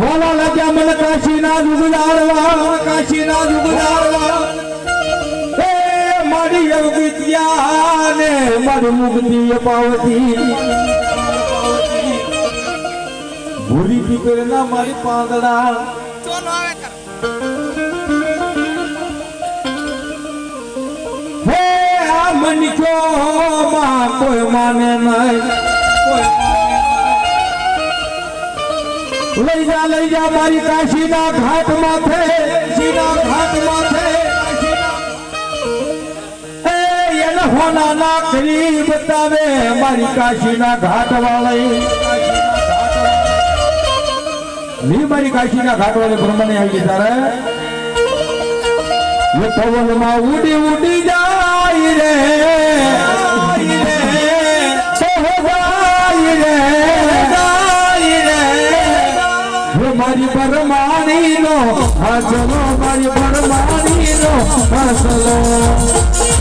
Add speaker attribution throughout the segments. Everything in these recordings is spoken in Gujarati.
Speaker 1: વાલા લાગ્યા મને કાશીના દુગદારવા કાશીના દુગદારવા હે મારી યોગિત્યા ને મારી મુક્તિ પાવતી ભૂરી પીપળના મારી પાંદડા. હે આ મનકો માં કોઈ માને નહીં. કોઈ માને. લઈ જા લઈ જા મારી કાશીના ઘાટ માથે કાશીના ઘાટ માથે એ એને હોનાના કરી બતાવે મારી કાશીના ઘાટ વાળી ની મારી કાશીના ઘાટ વાળી બ્રહ્મને આવી તારે એ પવનમાં ઉડી ઉડી જાય રે જાય રે પરમાણી નો હાસલો મારી પરમાણી નો હાસલો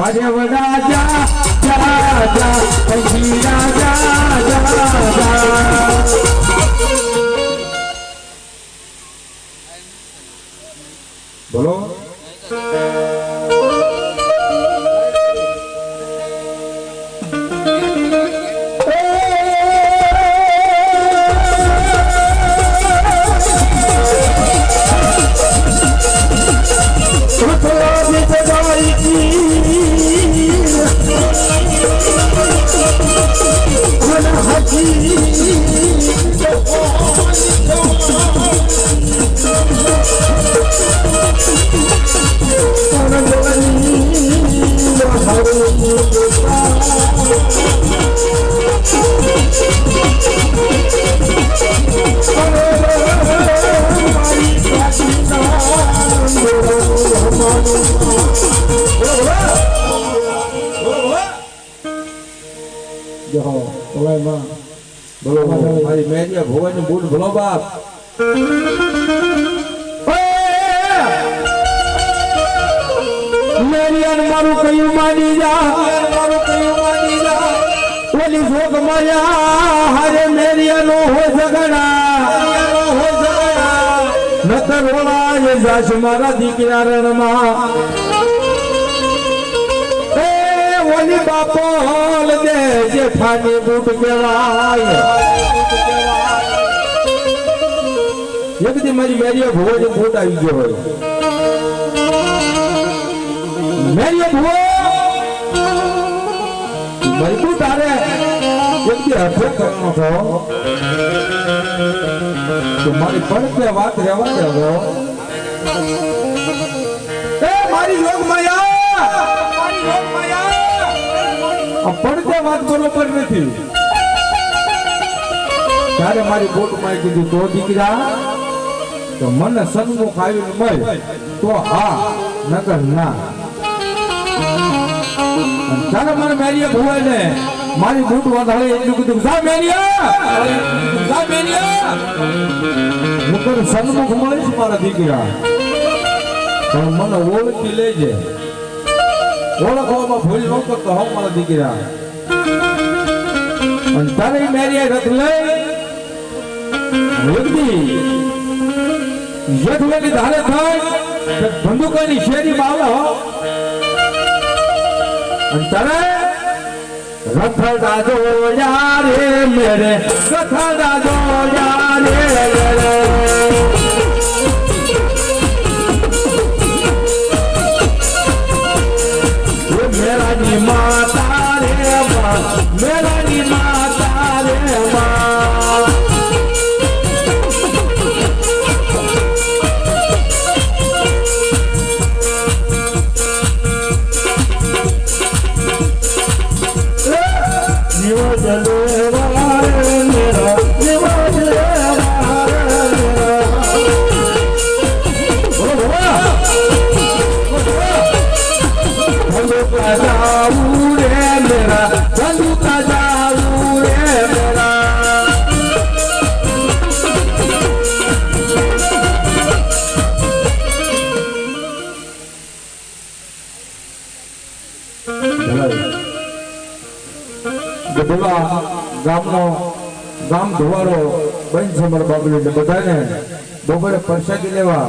Speaker 1: લાય રાજા રાજા પછી રાજા પંખીડા જા જા જા ભવાની બૂટ ભલો બાપ મેરિયાને મારું કયું માની જા મારું કયું માની જા ઓલી ભોગ માયા હારે મેરિયાનો હો ઝઘડા હો ઝઘડા નતર ઓળાય જાશ મારા દીકરા રણમાં એ ઓલી બાપો હોલ દે જે ફાની બૂટ કહેવાય એક મારી મેરિયા ભોજ બૂટ આવી ગયો હોય. મેરીઓ ભો મારી બૂટ તારે એક દી હથે કરવાનો છો? તો મારી પડકે વાત રહેવા દેવો. એ, મારી યોગ માયા મારી યોગ માયા આ પડકે વાત બરોબર નથી. ત્યારે મારી બોટમાં કીધું તો, દીકરા? તો મને સન્મુખ આવીને મળે તો હા, નકર ના. અને મને મેરીએ ભુવાય ને મારી બૂટ વધારે એટલું કીધું, જા મેરિયા જા મેરિયા નકર સન્મુખ મળીશ મારા દીકરા. પણ મને ઓળખી લેજે. ઓળખવામાં ભૂલ ન કરતો હો મારા દીકરા. અને તારે મેરીએ રથ લઈ જેઠવેલી ધારે થાય બંદુકોની શેરી બાવલો અને તારે રથડા જો યારે મેરે રથ દાદો યારે મેરે. એ ગામનો ગામ ધોવાડો બંધ છે મારા બાપલી એટલે બધાને બપોરે પ્રસાદી લેવા.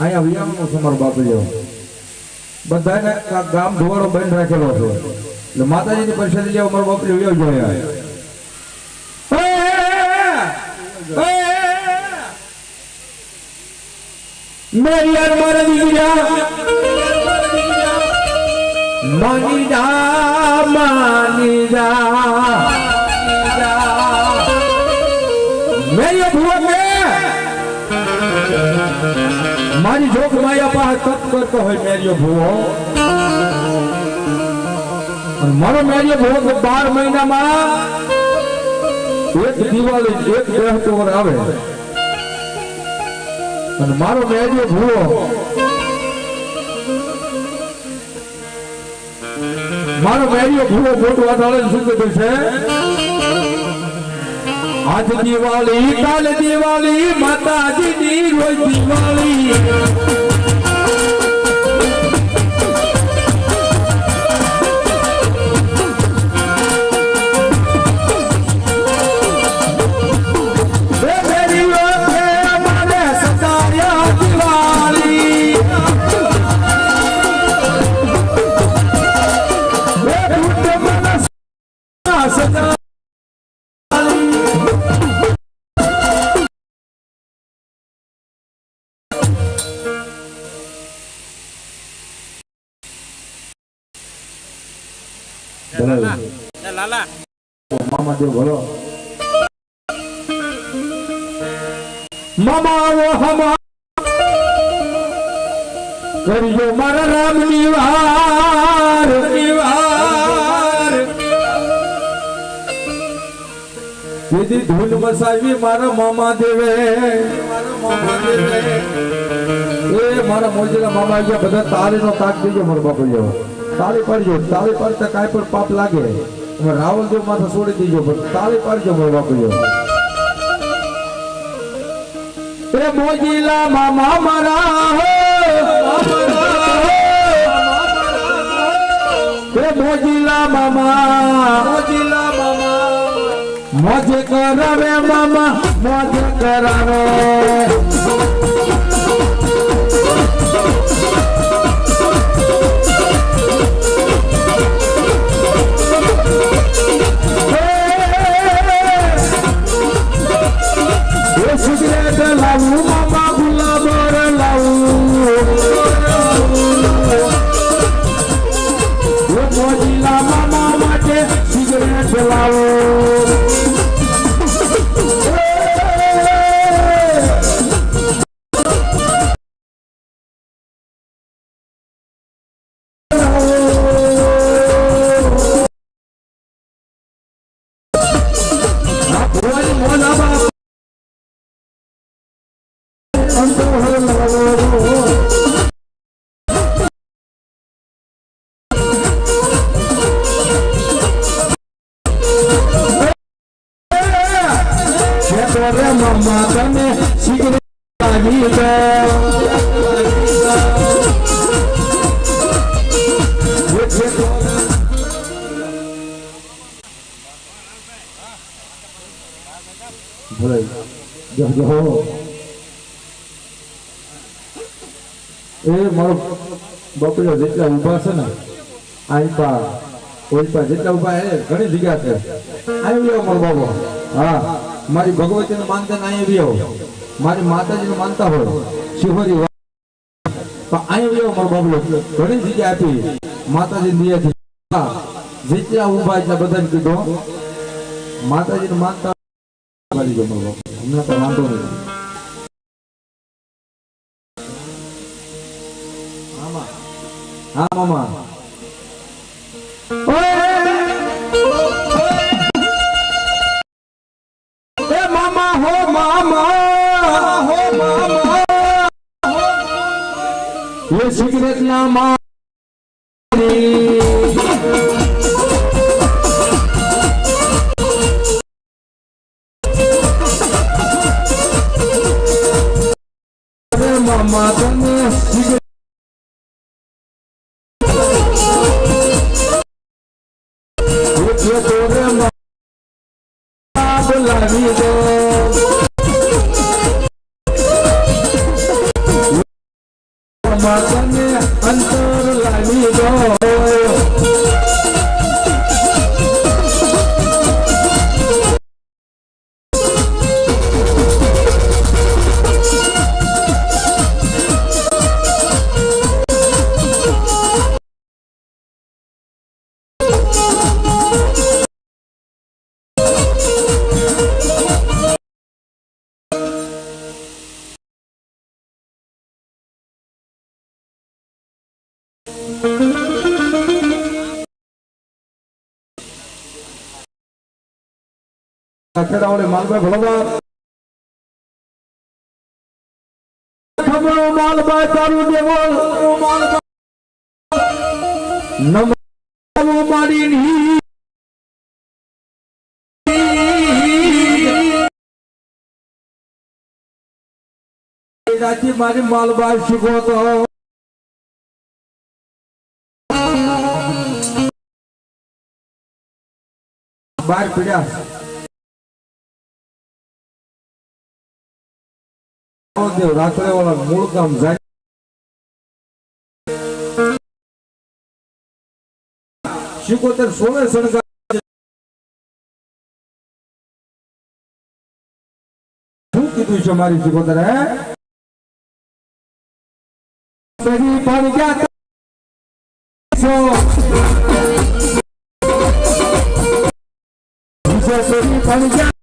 Speaker 1: અહીંયા વિયામનું છે મારો બાપલીઓ. બધાને આ ગામ ધોવાડો બંધ રાખેલો છે. એટલે માતાજીની પ્રસાદી લેવા મારો બાપલી વ્યો જોયા મેરી યાર મારા દીકરા માની જા માની કરતો હોય મેર્યો ભૂવો? મારો મેર્યો ભૂવો તો બાર મહિનામાં એક દિવાળી, એક ગ્રહ આવે. અને મારો મેર્યો ભૂવો મારો મેર્યો ભૂવો મોટો વાતાવરણ શું કીધું છે આજ દિવાળી, કાલ દિવાળી, માતાજીની રોજ દિવાળી. thank
Speaker 2: you. લાલા.
Speaker 1: મામા દેવ બોલો મામા આવો હમા. કરજો મારા રામ નિવાર નિવાર દીદી મસાવી મારા મામા દેવે. એ મારા મોજીલા મામા બધા બધા તાળીનો તાક દેજો મારો બાપુ જેવો તાળી પાડજો, તાળી પાડતા કાંઈ પણ પાપ લાગે. તમે રાવલ જો માથે છોડી દીજો, પણ તાળી પાડજો મારા બાપુજો એ મોજીલા મામા મારા હો. એ મોજીલા મામા મોજીલા મામા. મોજ કરાવે મામા, મોજ કરાવે. Saludos. એ મારો બપડો જેટલા ઊભા છે ને આઈપા ઓઈપા જેટલા ઊભા એ ઘણી જગ્યા છે. આવી આવો મારો બાબો હા, મારી ભગવતીને માનતા ને અહીંયા આવો મારી માતાજીને માનતા હોય. શિહોરી. પણ અહીંયા આવો મારો બાબલો. ઘણી જગ્યા આપી. માતાજી હા. જેટલા ઊભા એટલા બધાને કીધું. માતાજીને માનતા મારી ગયો મારો હમણાં તો વાંધો નથી મામા. હા, મામા. એ સિગરેટ ના મારી থাকলে তাহলে মালবাই ভোলাবার মালবাই তারু দেবল নম মারিনী রাজ্যে মানে মালবাই সুগত বার পিড়া તો બાર પીડ્યા દેવ રાત્રે વાળા મૂળ કામ જાય શિકોતેર સોળે શણગાર શું કીધું છે મારી શિકોતર હે સરી પણ ગયા છો વિશે સરી પણ ગયા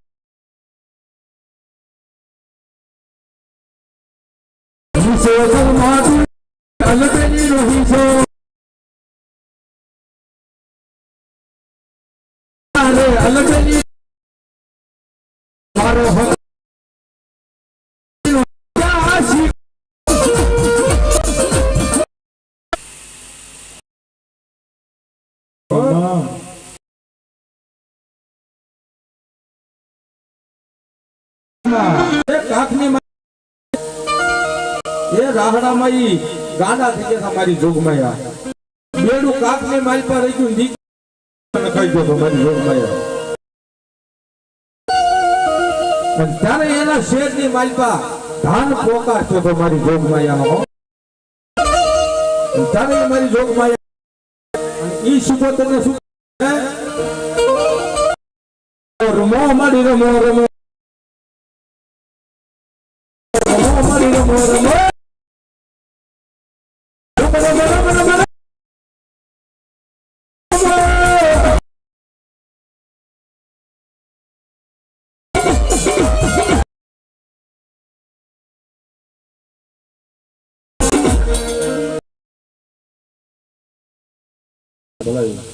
Speaker 1: એ કાકની એ રાહડામાં ઈ ગાંડા થઈ ગયા મારી જોગમાયા. બેડું કાકની મારી પર રહી ગયું ત્યારે એના શેરની માલપા ધાન પોકારતો તો મારી જોગમાયા ત્યારે મારી જોગમાયા. ઈ તને શું? રમો મારી રમો રમો. ભલો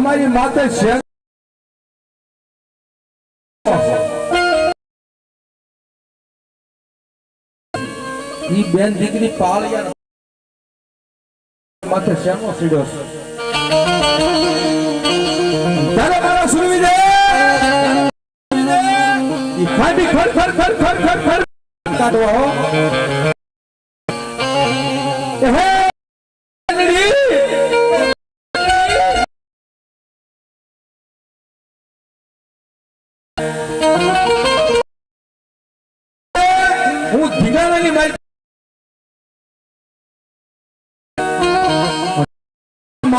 Speaker 1: તમારી માતા ઈ બેન દીકરી પાળિયા માથે શેનો સીડ્યો તારે મારા સુરવી દે! ઈ ખાડી ખર ખર ખર ખર ખર ખર કાઢવા હો.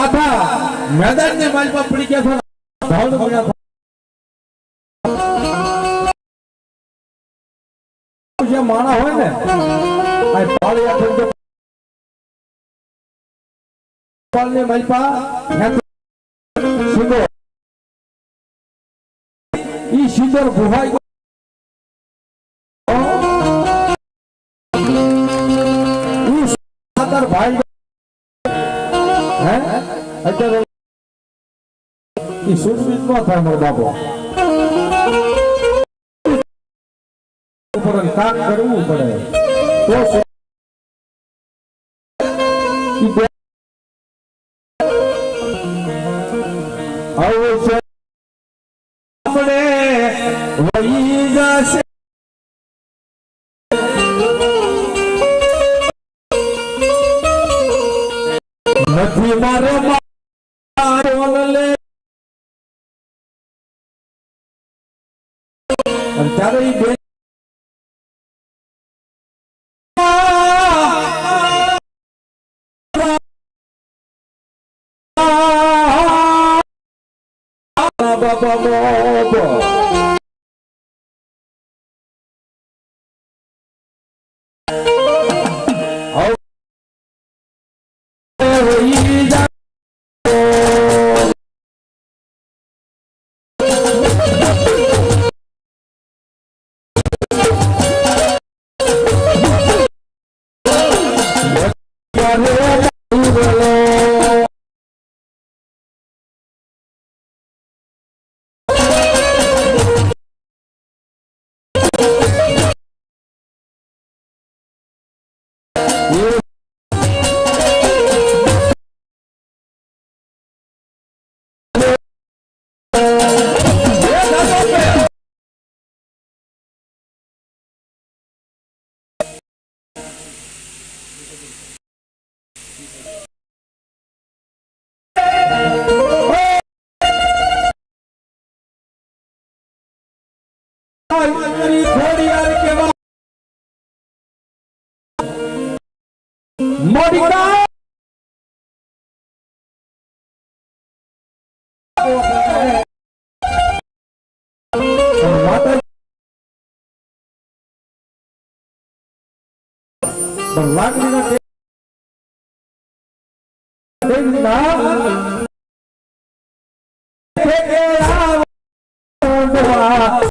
Speaker 1: માથા મેદાનની માલમાં પડી ગયા છે ધાવણ બન્યા છે. જે હોય ને, આ પાળિયા તો પાળની અત્યારે એ સુરવીર નો થાય મારો બાપો. ઉપર કામ કરવું પડે. તો આવું છે. અને ત્યારે ઈ બેન બાબા મોડિકા ટેકે આવો